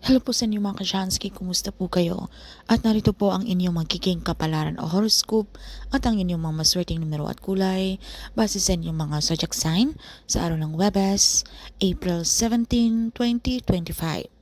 Hello po sa inyo mga kasyansky, kumusta po kayo? At narito po ang inyong magiging kapalaran o horoscope at ang inyong mga maswerteng numero at kulay base sa inyong mga zodiac sign sa araw ng Webes, April 17, 2025.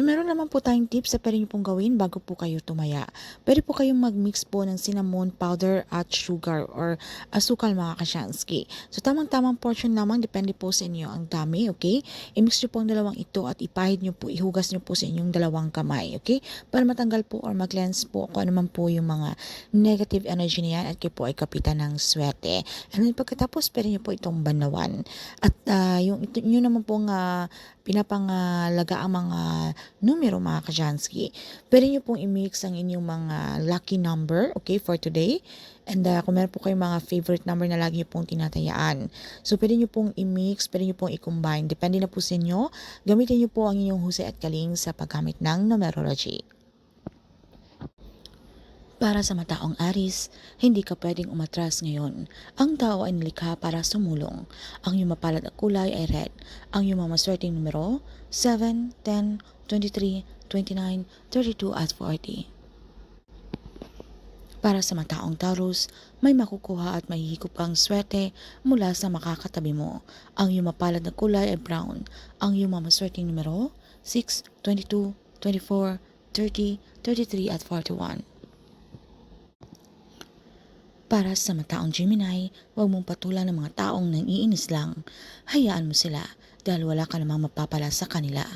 So, meron naman po tayong tips sa pwede nyo pong gawin bago po kayo tumaya. Pwede po kayong mag-mix po ng cinnamon powder at sugar or asukal mga kasyansky. So, tamang-tamang portion lamang, depende po sa inyo ang dami, okay? I-mix nyo po ang dalawang ito at ipahid nyo po, ihugas nyo po sa inyong dalawang kamay, okay? Para matanggal po or mag-cleanse po kung ano man po yung mga negative energy na yan at kayo po ay kapitan ng swerte. And then pagkatapos, pwede nyo po itong banawan. At ah, yung ito, yun naman pong uh, pinapangalaga ang mga numero mga kajansky. Pwede nyo pong i-mix ang inyong mga lucky number, okay, for today. And uh, kung meron po kayong mga favorite number na lagi nyo pong tinatayaan. So, pwede nyo pong i-mix, pwede nyo pong i-combine. Depende na po sa inyo. Gamitin nyo po ang inyong husay at galing sa paggamit ng numerology. Para sa mataong Aris, hindi ka pwedeng umatras ngayon. Ang tao ay nilikha para sumulong. Ang iyong mapalad na kulay ay red. Ang iyong mga maswerteng numero, 7, 10, 23, 29, 32 at 40. Para sa mataong Taurus, may makukuha at mahihigop kang swerte mula sa makakatabi mo. Ang iyong mapalad na kulay ay brown. Ang iyong mga maswerteng numero, 6, 22, 24, 30, 33 at 41. Para sa mataong Gemini, huwag mong patulan ng mga taong nangiinis lang. Hayaan mo sila dahil wala ka namang mapapala sa kanila.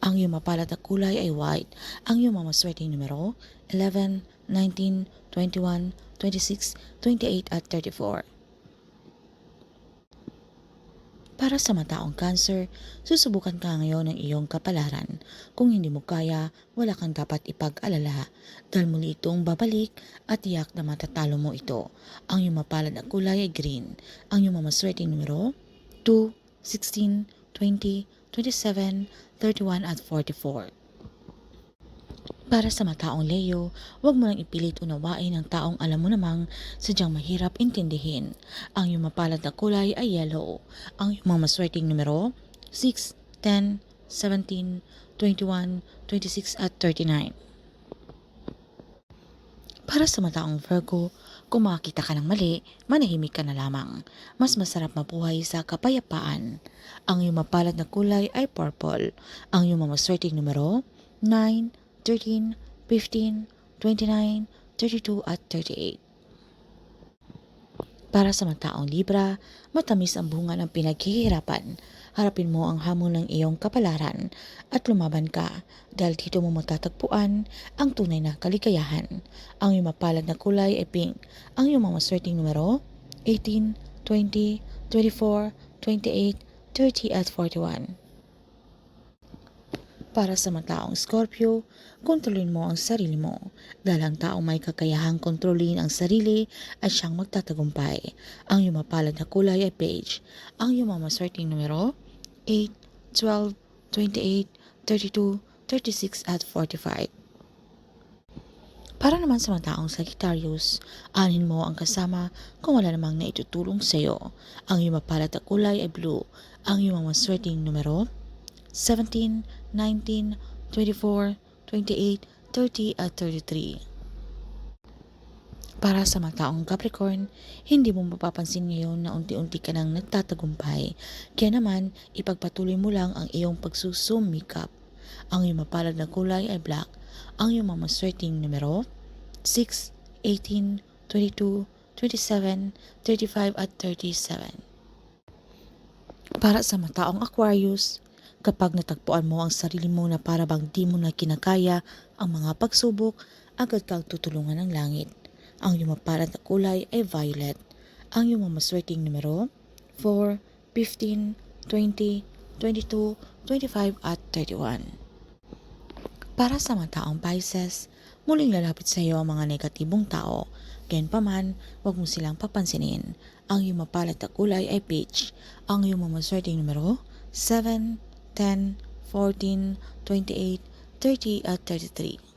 Ang iyong mapalat na kulay ay white. Ang iyong mamaswerteng numero, 11, 19, 21, 26, 28 at 34. Para sa mataong cancer, susubukan ka ngayon ng iyong kapalaran. Kung hindi mo kaya, wala kang dapat ipag-alala dahil muli itong babalik at tiyak na matatalo mo ito. Ang iyong mapalad na kulay ay green. Ang iyong mamaswerteng numero, 2, 16, 20, 27, 31 at 44. Para sa mataong Leo, huwag mo nang ipilit unawain ang taong alam mo namang sadyang mahirap intindihin. Ang iyong mapalad na kulay ay yellow. Ang iyong mga maswerteng numero, 6, 10, 17, 21, 26 at 39. Para sa mataong Virgo, kung makakita ka ng mali, manahimik ka na lamang. Mas masarap mabuhay sa kapayapaan. Ang iyong mapalad na kulay ay purple. Ang iyong mga maswerteng numero, 9, 13, 15, 29, 32 at 38. Para sa mataong Libra, matamis ang bunga ng pinaghihirapan. Harapin mo ang hamon ng iyong kapalaran at lumaban ka dahil dito mo matatagpuan ang tunay na kaligayahan. Ang iyong mapalad na kulay ay pink. Ang iyong mga maswerteng numero, 18, 20, 24, 28, 30 at 41. Para sa mataong Scorpio, kontrolin mo ang sarili mo. Dahil ang taong may kakayahang kontrolin ang sarili ay siyang magtatagumpay. Ang iyong mapalad na kulay ay beige. Ang iyong mga maswerteng numero, 8, 12, 28, 32, 36 at 45. Para naman sa mga taong Sagittarius, anin mo ang kasama kung wala namang naitutulong sa iyo. Ang iyong mapalad na kulay ay blue. Ang iyong mga maswerteng numero, 17, 19, 24, 28, 30 at 33. Para sa mga taong Capricorn, hindi mo mapapansin ngayon na unti-unti ka nang nagtatagumpay. Kaya naman, ipagpatuloy mo lang ang iyong pagsusumikap. Ang iyong mapalad na kulay ay black. Ang iyong mga maswerteng numero, 6, 18, 22, 27, 35 at 37. Para sa mataong Aquarius, Kapag natagpuan mo ang sarili mo na para bang di mo na kinakaya ang mga pagsubok, agad kang tutulungan ng langit. Ang iyong maparat na kulay ay violet. Ang iyong mamaswerteng numero, 4, 15, 20, 22, 25 at 31. Para sa mga taong Pisces, muling lalapit sa iyo ang mga negatibong tao. Gayunpaman, huwag mo silang papansinin. Ang iyong mapalat na kulay ay peach. Ang iyong mamaswerteng numero, 7, 10, 14, 28, 30 at 33.